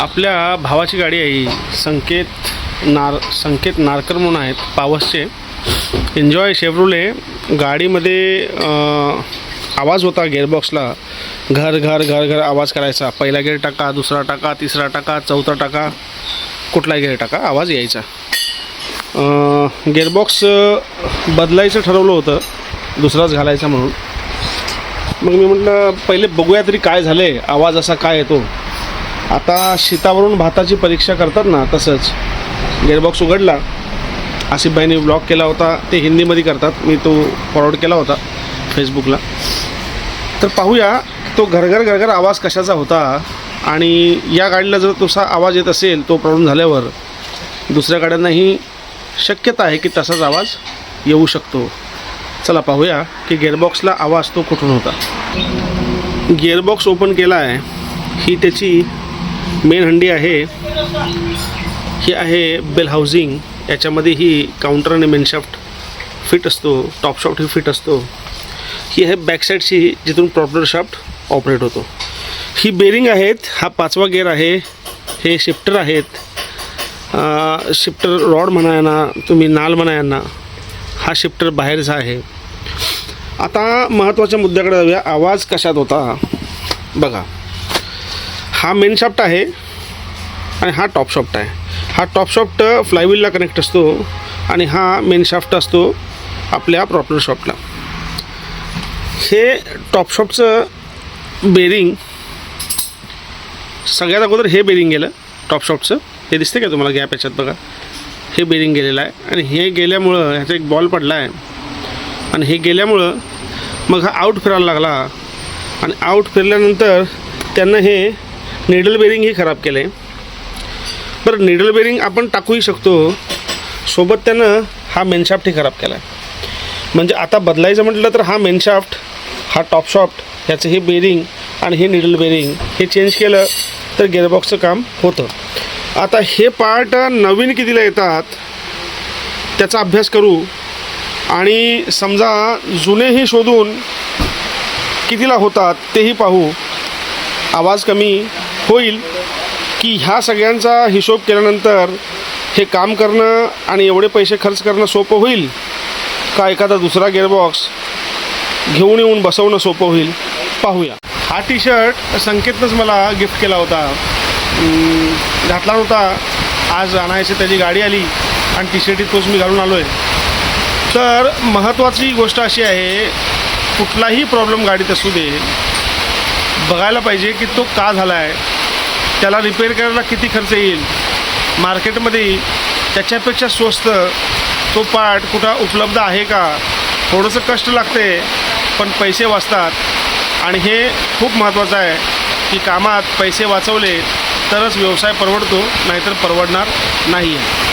आपल्या भावाची गाडी आहे संकेत नार संकेत नारकर म्हणून आहेत पावसचे. एन्जॉय शेवरुले गाडीमध्ये आवाज होता गेअरबॉक्सला घर घर घर घर आवाज करायचा. पहिला गेअर टाका दुसरा टाका तिसरा टाका चौथा टाका कुठलाही गेअर टाका आवाज यायचा. गेअरबॉक्स बदलायचं ठरवलं होतं. दुसराच घालायचा म्हणून. मग मी म्हटलं पहिले बघूया तरी काय झालं आहे आवाज असा काय येतो. आता शेतावरून भाताची परीक्षा करतात ना तसंच. गेअरबॉक्स उघडला. आसिफबाईंनी ब्लॉग केला होता ते हिंदीमध्ये करतात. मी तो फॉरवर्ड केला होता फेसबुकला तर पाहूया तो घरघर घरघर आवाज कशाचा होता आणि या गाडीला जर तसा आवाज येत असेल तो प्रॉब्लेम झाल्यावर दुसऱ्या गाड्यांनाही शक्यता आहे की तसाच आवाज येऊ शकतो. चला पाहूया की गेअरबॉक्सला आवाज तो कुठून होता. गिअरबॉक्स ओपन केला आहे ही त्याची मेन हंडी आहे ही आहे बेल हाऊसिंग याच्यामध्ये ही काउंटर आणि मेनशाफ्ट फिट असतो टॉपशाफ्ट ही फिट असतो. ही आहे बॅकसाईडशी जिथून प्रॉपर शाफ्ट ऑपरेट होतो. ही बेरिंग आहेत हा पाचवा गेअर आहे हे शिफ्टर आहेत. शिफ्टर रॉड म्हणा यांना तुम्ही नाल म्हणा यांना हा शिफ्टर बाहेरचा आहे. आता महत्त्वाच्या मुद्द्याकडे जाऊया. आवाज कशात होता? बघा. हा मेन शाफ्ट आहे आणि हा टॉप शॉफ्ट आहे. हा टॉप शॉफ्ट फ्लायव्हीलला कनेक्ट असतो आणि हा मेन शाफ्ट असतो आपल्या प्रॉपर शॉफ्टला हे टॉप शॉफ्टचं बेरिंग सगळ्यात अगोदर हे बेरिंग गेलं टॉप शॉफ्टचं हे दिसते का तुम्हाला गॅप याच्यात बघा? हे बेरिंग गेलेलं आहे आणि हे गेल्यामुळं ह्याचा एक बॉल पडला आहे आणि हे गेल्यामुळं मग हा आऊट फिरायला लागला. आणि आऊट फिरल्यानंतर त्यांना हे निडल बेरिंगही खराब केलं आहे बरं निडल बेरिंग आपण टाकूही शकतो. सोबत त्यानं हा मेनशाफ्टही खराब केला आहे म्हणजे आता बदलायचं म्हटलं तर हा मेनशाफ्ट हा टॉपशॉफ्ट ह्याचं हे बेरिंग आणि हे निडल बेरिंग हे चेंज केलं तर गेअरबॉक्सचं काम होतं. आता हे पार्ट नवीन कितीला येतात त्याचा अभ्यास करू. आणि समजा जुनेही शोधून कितीला होतात तेही पाहू. आवाज कमी होईल की ह्या सगळ्यांचा हिशोब केल्यानंतर हे काम करणं आणि एवढे पैसे खर्च करणं सोपं होईल? का एखादा दुसरा गेअरबॉक्स घेऊन येऊन बसवणं सोपं होईल? पाहूया. हा टी शर्ट संकेतनंच मला गिफ्ट केला होता. घातला नव्हता. आज आणायची त्याची गाडी आली आणि टी शर्ट तोच मी घालून आलो आहे तर महत्त्वाची गोष्ट अशी आहे कुठलाही प्रॉब्लेम गाडीत असू दे बघायला पाहिजे की तो का झाला आहे त्याला रिपेअर करायला किती खर्च येईल? मार्केटमध्ये त्याच्यापेक्षा स्वस्त तो पार्ट कुठं उपलब्ध आहे का? थोडंसं कष्ट लागते पण पैसे वाचतात. आणि हे खूप महत्त्वाचं आहे की कामात पैसे वाचवले तरच व्यवसाय परवडतो नाहीतर परवडणार नाही आहे